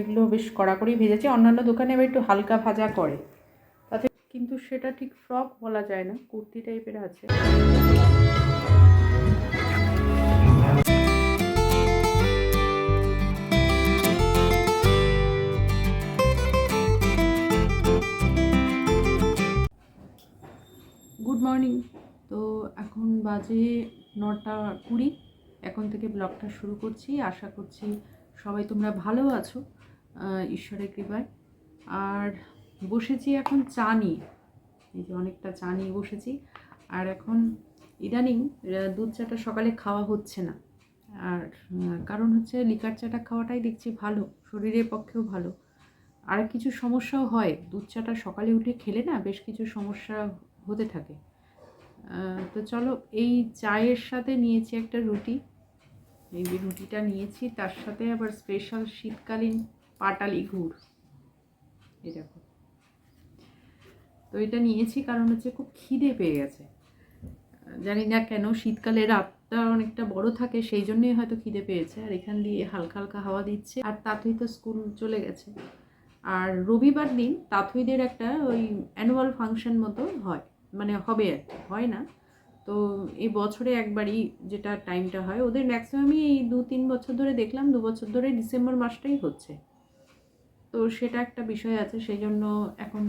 এগুলো বেশ কড়াকড়ি ভেজেছে। অন্যান্য দোকানে আবার একটু হালকা ভাজা করে। তাতে কিন্তু সেটা ঠিক ফ্রক বলা যায় না, কুর্তি টাইপের আছে। গুড মর্নিং তো এখন বাজে নটা কুড়ি। এখন থেকে ব্লগটা শুরু করছি। আশা করছি সবাই তোমরা ভালো আছো। ঈশ্বরের কৃপায়। আর বসেছি এখন চা নিয়ে। এই যে অনেকটা চা নিয়ে বসেছি। আর এখন ইদানিং দুধ চাটা সকালে খাওয়া হচ্ছে না। আর কারণ হচ্ছে লিকার চাটা খাওয়াটাই দেখছি ভালো, শরীরের পক্ষেও ভালো। আর কিছু সমস্যাও হয়, দুধ চাটা সকালে উঠে খেলে না বেশ কিছু সমস্যা হতে থাকে। তো চলো এই চায়ের সাথে নিয়েছি একটা রুটি। এই রুটিটা নিয়েছি, তার সাথে আবার স্পেশাল শীতকালীন পাটালি গুড় এই দেখো। তো এটা নিয়েছি কারণ হচ্ছে খুব খিদে পেয়ে গেছে। জানি না কেন শীতকালে রাতটা অনেকটা বড় থাকে, সেই জন্যই হয়তো খিদে পেয়েছে। আর এখান দিয়ে হালকা হালকা হাওয়া দিচ্ছে। আর তাতেই তো স্কুল চলে গেছে। আর রবিবার দিন তাঁতইদের একটা ওই অ্যানুয়াল ফাংশন মতো হয়। মানে হবে আর হয় না। তো এই বছরে একবারই যেটা টাইমটা হয়, ওদের ম্যাক্সিমামই এই দু তিন বছর ধরে দেখলাম, দু বছর ধরে ডিসেম্বর মাসটাই হচ্ছে। তো সেটা একটা বিষয় আছে সেই জন্য এখন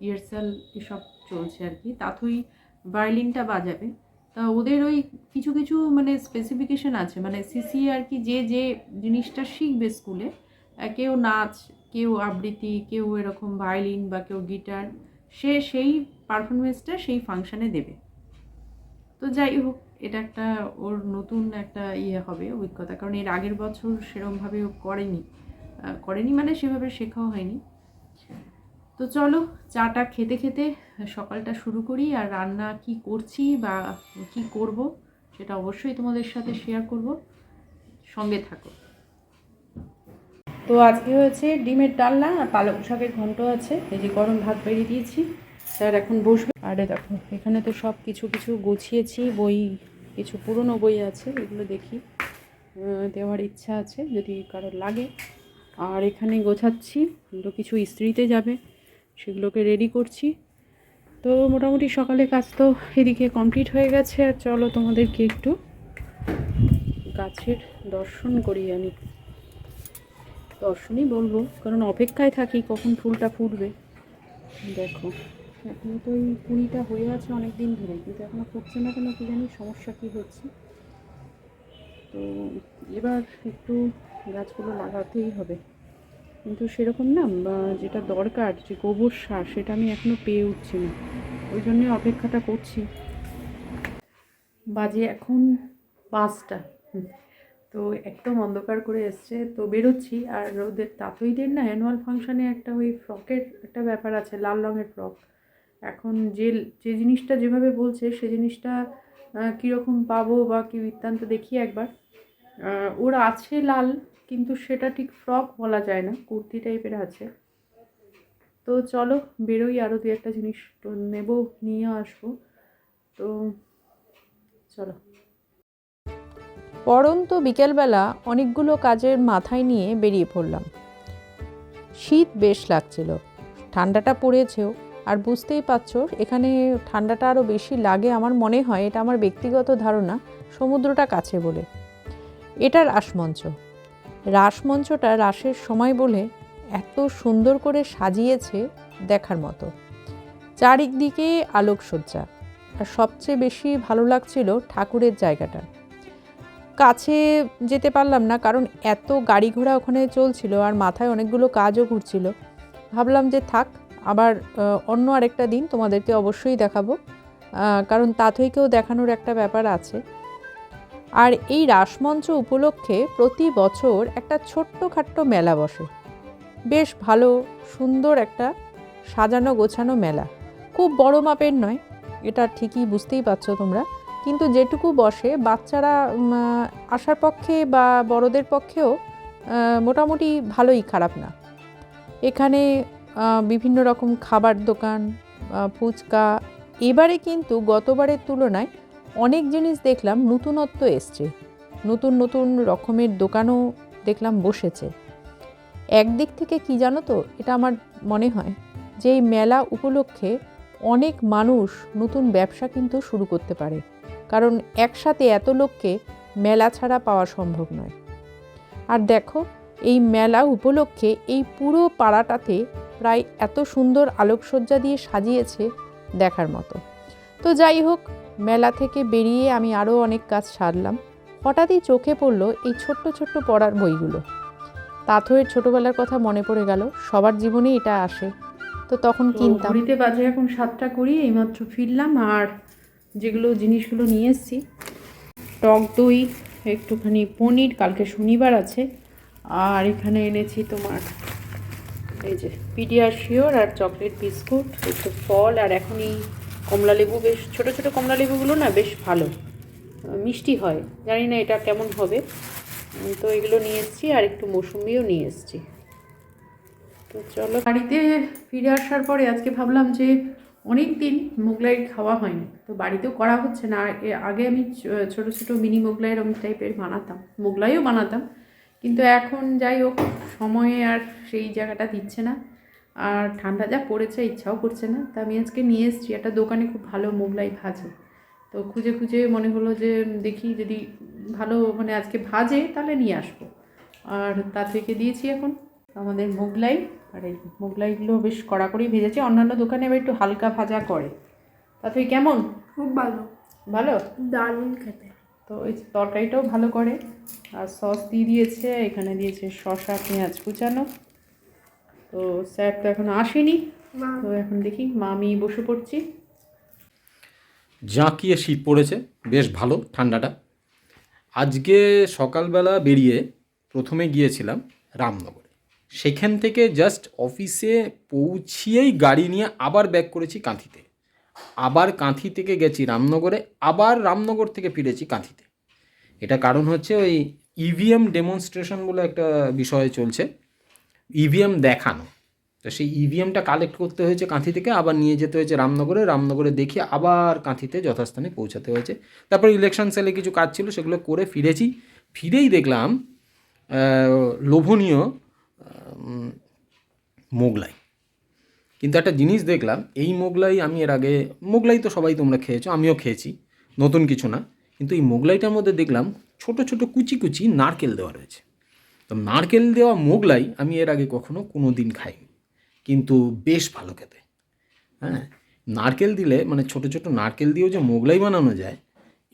ইয়ারসেল এসব চলছে আর কি। তাথই ভায়োলিনটা বাজাবে। তা ওদের ওই কিছু কিছু মানে স্পেসিফিকেশন আছে। মানে সিসি আর কি যে যে জিনিসটা শিখবে স্কুলে কেউ নাচ, কেউ আবৃত্তি, কেউ এরকম ভায়োলিন বা কেউ গিটার সে সেই পারফরমেন্সটা সেই ফাংশানে দেবে। তো যাই হোক, এটা একটা ওর নতুন একটা ইয়ে হবে অভিজ্ঞতা। কারণ এর আগের বছর সেরমভাবে ও করেনি। করেনি মানে সেভাবে শেখাও হয়নি। তো চলো, চাটা খেতে খেতে সকালটা শুরু করি আর রান্না কি করছি বা কি করব সেটা অবশ্যই তোমাদের সাথে শেয়ার করব। সঙ্গে থাকো। তো আজকে হয়েছে ডিমের ডালনা আর পালং শাকের ঘন্ট আছে। এই যে গরম ভাত বেরিয়ে দিয়েছি, স্যার এখন বসবে। আরে দেখো, এখানে তো সব কিছু কিছু গুছিয়েছি, বই, কিছু পুরনো বই আছে, এগুলো দেখি। দেওয়ার ইচ্ছা আছে, যদি কারোর লাগে। আর এখানে গোছাচ্ছি। এগুলো কিছু ইস্ত্রিতে যাবে। সেগুলোকে রেডি করছি। তো মোটামুটি সকালে কাজ তো এদিকে কমপ্লিট হয়ে গেছে। আর চলো তোমাদেরকে একটু গাছের দর্শন করি আমি দর্শনই বলব। কারণ অপেক্ষায় থাকি কখন ফুলটা ফুটবে। দেখো, এখনও তো এই কুড়িটা হয়ে আছে অনেক দিন ধরে। কিন্তু এখনও ফুটছে না কেন, কি জানি সমস্যা কী হচ্ছে। তো এবার একটু গাছগুলো লাগাতেই হবে। কিন্তু সেরকম না যেটা দরকার, যে গোবর সার, সেটা আমি এখনও পেয়ে উঠছি না। ওই জন্যে অপেক্ষাটা করছি। বাজে এখন পাঁচটা। তো একদম অন্ধকার করে এসছে। তো বেরোচ্ছি, আর ওদের তাঁতইদের না। অ্যানুয়াল ফাংশানে একটা ওই ফ্রকের একটা ব্যাপার আছে, লাল রঙের ফ্রক এখন যে যে জিনিসটা যেভাবে বলছে, সে জিনিসটা কীরকম পাবো বা কী বৃত্তান্ত দেখি একবার। ওর আছে লাল কিন্তু সেটা ঠিক ফ্রক বলা যায় না, কুর্তি টাইপের আছে। তো চলো বেরোই আরও দু একটা জিনিস নেব, নিয়ে আসব। তো চলো। পরন্ত বিকেলবেলা অনেকগুলো কাজের মাথায় নিয়ে বেরিয়ে পড়লাম। শীত বেশ লাগছিল। ঠান্ডাটা পড়েছেও, আর বুঝতেই পারছ, এখানে ঠান্ডাটা আরও বেশি লাগে আমার মনে হয়, এটা আমার ব্যক্তিগত ধারণা, সমুদ্রটা কাছে বলে। এটা রাসমঞ্চ রাসমঞ্চটা রাসের সময় বলে এত সুন্দর করে সাজিয়েছে দেখার মতো। চারিদিকে আলোকসজ্জা। আর সবচেয়ে বেশি ভালো লাগছিল ঠাকুরের জায়গাটা। কাছে যেতে পারলাম না, কারণ এত গাড়ি ঘোড়া ওখানে চলছিল আর মাথায় অনেকগুলো কাজও ঘুরছিল। ভাবলাম যে থাক, আবার অন্য আরেকটা দিন তোমাদেরকে অবশ্যই দেখাবো। কারণ তাথইকেও দেখানোর একটা ব্যাপার আছে। আর এই রাসমঞ্চ উপলক্ষে প্রতি বছর একটা ছোট্ট খাট্ট মেলা বসে। বেশ ভালো, সুন্দর একটা সাজানো গোছানো মেলা। খুব বড় মাপের নয়, এটা ঠিকই বুঝতেই পারছ তোমরা। কিন্তু যেটুকু বসে, বাচ্চারা আসার পক্ষে বা বড়দের পক্ষেও মোটামুটি ভালোই খারাপ না। এখানে বিভিন্ন রকম খাবার দোকান ফুচকা, এবারে কিন্তু গতবারের তুলনায় অনেক জিনিস দেখলাম নতুনত্ব এসছে। নতুন নতুন রকমের দোকানও দেখলাম বসেছে। একদিক থেকে কি জানো তো, এটা আমার মনে হয় যে এই মেলা উপলক্ষে অনেক মানুষ নতুন ব্যবসা কিন্তু শুরু করতে পারে। কারণ একসাথে এত লোককে মেলা ছাড়া পাওয়া সম্ভব নয়। আর দেখো, এই মেলা উপলক্ষে এই পুরো পাড়াটাতে প্রায় এত সুন্দর আলোকসজ্জা দিয়ে সাজিয়েছে দেখার মতো। তো যাই হোক মেলা থেকে বেরিয়ে আমি আরও অনেক কাজ সারলাম। হঠাৎই চোখে পড়ল এই ছোট্ট ছোট্ট পড়ার বইগুলো। তাথয়ের ছোটোবেলার কথা মনে পড়ে গেল সবার জীবনেই এটা আসে। তো তখন কিনতাম। ঘড়িতে বাজে এখন সাতটা করি এইমাত্র ফিরলাম আর যেগুলো জিনিসগুলো নিয়ে এসেছি। টক দই একটুখানি পনির কালকে শনিবার আছে। আর এখানে এনেছি তোমার এই যে পিডিয়াশিওর আর চকলেট বিস্কুট একটু ফল আর এখন এই কমলা লেবু বেশ, ছোটো ছোটো কমলা লেবুগুলো না বেশ ভালো। মিষ্টি হয়। জানি না এটা কেমন হবে। তো এগুলো নিয়ে এসেছি আর একটু মৌসুমিও নিয়ে এসেছি। তো চলো। বাড়িতে ফিরে আসার পরে আজকে ভাবলাম যে অনেক দিন মোগলাই খাওয়া হয়নি। তো বাড়িতেও করা হচ্ছে না। আগে আমি ছোট ছোট মিনি মোগলাই এরকম টাইপের বানাতাম। মোগলাইও বানাতাম। কিন্তু এখন যাই হোক, সময়ে আর সেই জায়গাটা দিচ্ছে না। আর ঠান্ডা যা পড়েছে ইচ্ছাও করছে না। তা আমি আজকে নিয়ে এসেছি একটা দোকানে খুব ভালো মোগলাই ভাজে। তো খুঁজে খুঁজে মনে হলো যে দেখি যদি ভালো মানে আজকে ভাজে তাহলে নিয়ে আসব। আর তা থেকে দিয়েছি এখন আমাদের মোগলাই। আর এই মোগলাইগুলো বেশ কড়া করেই ভেজেছে। অন্যান্য দোকানে আবার একটু হালকা ভাজা করে। তা তুই কেমন? খুব ভালো। ভালো? দারুণ খেতে। তো এই তরকারিটাও ভালো করে। আর সস দিয়ে দিয়েছে এখানে দিয়েছে শসা পেঁয়াজ কুচানো। তো স্যার তো এখন আসেনি। তো এখন দেখি মা আমি বসে পড়ছি। জাঁকিয়ে শীত পড়েছে বেশ ভালো ঠান্ডাটা। আজকে সকালবেলা বেরিয়ে প্রথমে গিয়েছিলাম রামনগরে। সেখান থেকে জাস্ট অফিসে পৌঁছিয়েই গাড়ি নিয়ে আবার ব্যাক করেছি কাঁথিতে। আবার কাঁথি থেকে গেছি রামনগরে আবার রামনগর থেকে ফিরেছি কাঁথিতে। এটা কারণ হচ্ছে ওই ইভিএম ডেমনস্ট্রেশন বলে একটা বিষয় চলছে। ইভিএম দেখানো। তো সেই ইভিএমটা কালেক্ট করতে হয়েছে কাঁথি থেকে, আবার নিয়ে যেতে হয়েছে রামনগরে। রামনগরে দেখিয়ে আবার কাঁথিতে যথাস্থানে পৌঁছাতে হয়েছে। তারপর ইলেকশন সেলে কিছু কাজ ছিল, সেগুলো করে ফিরেছি। ফিরেই দেখলাম লোভনীয় মোগলাই। কিন্তু একটা জিনিস দেখলাম, এই মোগলাই আমি এর আগে, মোগলাই তো সবাই তোমরা খেয়েছো, আমিও খেয়েছি, নতুন কিছু না। কিন্তু এই মোগলাইটার মধ্যে দেখলাম ছোট ছোট কুচি কুচি নারকেল দেওয়া রয়েছে। তো নারকেল দেওয়া মোগলাই আমি এর আগে কখনো কোনো দিন খাইনি। কিন্তু বেশ ভালো খেতে। হ্যাঁ নারকেল দিলে মানে ছোট ছোট নারকেল দিয়েও যে মোগলাই বানানো যায়,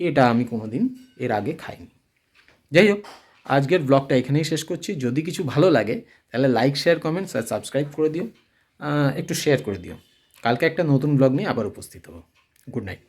এটা আমি কোনো দিন এর আগে খাইনি। যাই হোক, আজকের ব্লগটা এখানেই শেষ করছি। যদি কিছু ভালো লাগে, তাহলে লাইক শেয়ার কমেন্টস আর সাবস্ক্রাইব করে দিও। একটু শেয়ার করে দিও। কালকে একটা নতুন ব্লগ নিয়ে আবার উপস্থিত হব। Good night